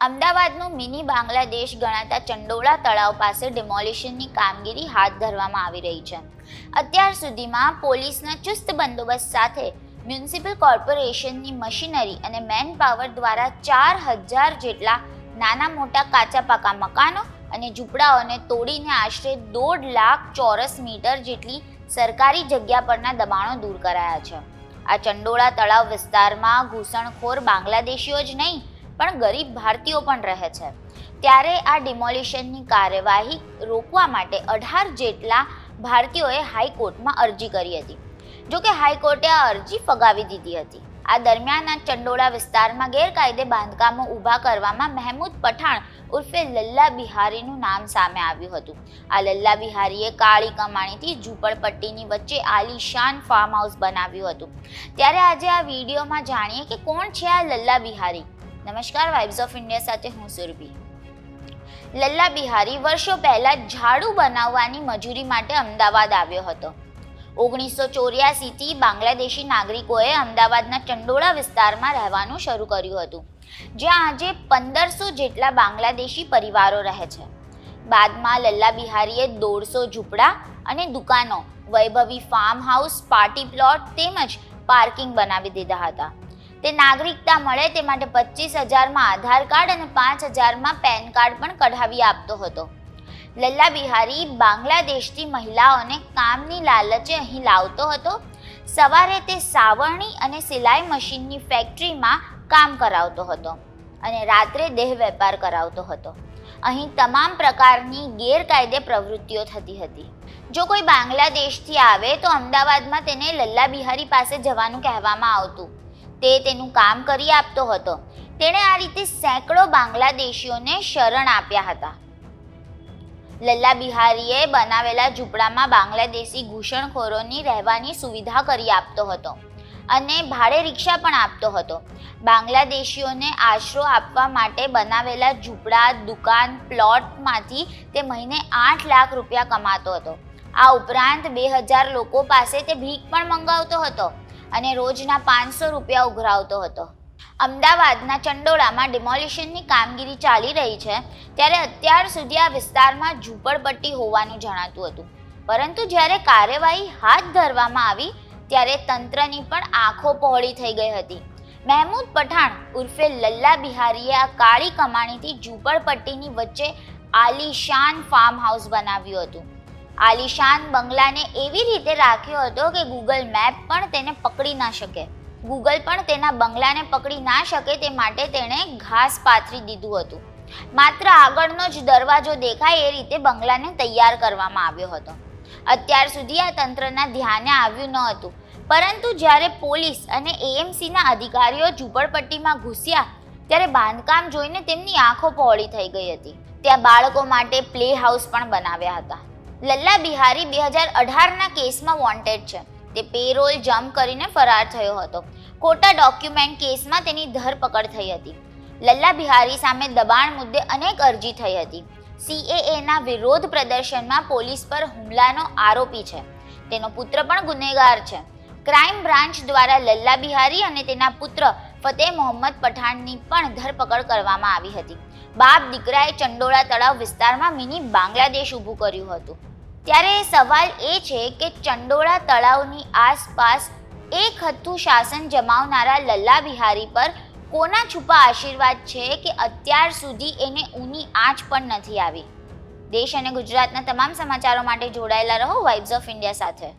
અમદાવાદનું મિની બાંગ્લાદેશ ગણાતા ચંડોળા તળાવ પાસે ડિમોલિશનની કામગીરી હાથ ધરવામાં આવી રહી છે. અત્યાર સુધીમાં પોલીસના ચુસ્ત બંદોબસ્ત સાથે મ્યુનિસિપલ કોર્પોરેશનની મશીનરી અને મેન પાવર દ્વારા ચાર હજાર જેટલા નાના મોટા કાચા પાકા મકાનો અને ઝૂંપડાઓને તોડીને આશરે દોઢ લાખ ચોરસ મીટર જેટલી સરકારી જગ્યા પરના દબાણો દૂર કરાયા છે. આ ચંડોળા તળાવ વિસ્તારમાં ઘૂસણખોર બાંગ્લાદેશીઓ જ નહીં પણ ગરીબ ભારતીયો પણ રહે છે. ત્યારે આ ડિમોલિશનની કાર્યવાહી રોકવા માટે અઢાર જેટલા ભારતીયોએ હાઈકોર્ટમાં અરજી કરી હતી. જોકે હાઈકોર્ટે આ અરજી ફગાવી દીધી હતી. આ દરમિયાન આ ચંડોળા વિસ્તારમાં ગેરકાયદે બાંધકામો ઊભા કરવામાં મહેમૂદ પઠાણ ઉર્ફે લલ્લા બિહારીનું નામ સામે આવ્યું હતું. આ લલ્લા બિહારીએ કાળી કમાણીથી ઝૂંપડપટ્ટીની વચ્ચે આલીશાન ફાર્મ હાઉસ બનાવ્યું હતું. ત્યારે આજે આ વિડીયોમાં જાણીએ કે કોણ છે આ લલ્લા બિહારી? નમસ્કાર વાઇબ્સ ઓફ ઇન્ડિયા સાથે હું સુરભી. લલ્લા બિહારી વર્ષો પહેલા ઝાડુ બનાવવાની મજૂરી માટે અમદાવાદ આવ્યો હતો. ઓગણીસો ચોર્યાસીથી બાંગ્લાદેશી નાગરિકોએ અમદાવાદના ચંડોળા વિસ્તારમાં રહેવાનું શરૂ કર્યું હતું, જ્યાં આજે પંદરસો જેટલા બાંગ્લાદેશી પરિવારો રહે છે. બાદમાં લલ્લા બિહારીએ દોઢસો ઝૂંપડા અને દુકાનો, વૈભવી ફાર્મ હાઉસ પાર્ટી પ્લોટ તેમજ પાર્કિંગ બનાવી દીધા હતા. તે નાગરિકતા મળે તે માટે પચીસ હજારમાં આધાર કાર્ડ અને પાંચ હજારમાં પેન કાર્ડ પણ કઢાવી આપતો હતો. લલ્લા બિહારી બાંગ્લાદેશથી મહિલાઓને કામની લાલચે અહીં લાવતો હતો. સવારે તે સાવરણી અને સિલાઈ મશીનની ફેક્ટરીમાં કામ કરાવતો હતો અને રાત્રે દેહ વેપાર કરાવતો હતો. અહીં તમામ પ્રકારની ગેરકાયદે પ્રવૃત્તિઓ થતી હતી. જો કોઈ બાંગ્લાદેશથી આવે તો અમદાવાદમાં તેને લલ્લા બિહારી પાસે જવાનું કહેવામાં આવતું. તે તેનું કામ કરી આપતો હતો. તેણે આ રીતે સેંકડો બાંગ્લાદેશીઓને શરણ આપ્યા હતા. લલ્લા બિહારીએ બનાવેલા ઝૂંપડામાં બાંગ્લાદેશી ઘૂસણખોરોની રહેવાની સુવિધા કરી આપતો હતો અને ભાડે રિક્ષા પણ આપતો હતો. બાંગ્લાદેશીઓને આશરો આપવા માટે બનાવેલા ઝૂંપડા, દુકાન, પ્લોટમાંથી તે મહિને આઠ લાખ રૂપિયા કમાતો હતો. આ ઉપરાંત બે હજાર લોકો પાસે તે ભીખ પણ મંગાવતો હતો. અને રોજના પાંચસો રૂપિયા ઉઘરાવતો હતો. અમદાવાદના ચંડોળામાં ડિમોલિશનની કામગીરી ચાલી રહી છે, ત્યારે અત્યાર સુધી આ વિસ્તારમાં ઝૂંપડપટ્ટી હોવાનું જણાતું હતું. પરંતુ જ્યારે કાર્યવાહી હાથ ધરવામાં આવી, ત્યારે તંત્રની પણ આંખો પહોળી થઈ ગઈ હતી. મહેમૂદ પઠાણ ઉર્ફે લલ્લા બિહારીએ આ કાળી કમાણીથી ઝૂંપડપટ્ટીની વચ્ચે આલીશાન ફાર્મ હાઉસ બનાવ્યું હતું. આલીશાન બંગલાને એવી રીતે રાખ્યો હતો કે ગૂગલ મેપ પણ તેને પકડી ના શકે. ગૂગલ પણ તેના બંગલાને પકડી ના શકે તે માટે તેણે ઘાસ પાથરી દીધું હતું. માત્ર આગળનો જ દરવાજો દેખાય એ રીતે બંગલાને તૈયાર કરવામાં આવ્યો હતો. અત્યાર સુધી આ તંત્રના ધ્યાને આવ્યું ન હતું. પરંતુ જ્યારે પોલીસ અને એએમસીના અધિકારીઓ ઝૂંપડપટ્ટીમાં ઘૂસ્યા, ત્યારે બાંધકામ જોઈને તેમની આંખો પહોળી થઈ ગઈ હતી. ત્યાં બાળકો માટે પ્લે હાઉસ પણ બનાવ્યા હતા. લલ્લા બિહારી બે હજાર અઢારના કેસમાં વોન્ટેડ છે. તે પેરોલ જમ્પ કરીને ફરાર થયો હતો. ખોટા ડોક્યુમેન્ટ કેસમાં તેની ધરપકડ થઈ હતી. લલ્લા બિહારી સામે દબાણ મુદ્દે અનેક અરજી થઈ હતી. સીએએના વિરોધ પ્રદર્શનમાં પોલીસ પર હુમલાનો આરોપી છે. તેનો પુત્ર પણ ગુનેગાર છે. ક્રાઇમ બ્રાન્ચ દ્વારા લલ્લા બિહારી અને તેના પુત્ર ફતેહ મોહમ્મદ પઠાણની પણ ધરપકડ કરવામાં આવી હતી. બાપ દીકરાએ ચંડોળા તળાવ વિસ્તારમાં મિની બાંગ્લાદેશ ઊભું કર્યું હતું. ત્યારે સવાલ એ છે કે ચંડોળા તળાવની આસપાસ એક હથ્થું શાસન જમાવનારા લલ્લા બિહારી પર કોના છુપા આશીર્વાદ છે કે અત્યાર સુધી એને ઊની આંચ પણ નથી આવી? દેશ અને ગુજરાતના તમામ સમાચારો માટે જોડાયેલા રહો વાઇબ્સ ઓફ ઇન્ડિયા સાથે.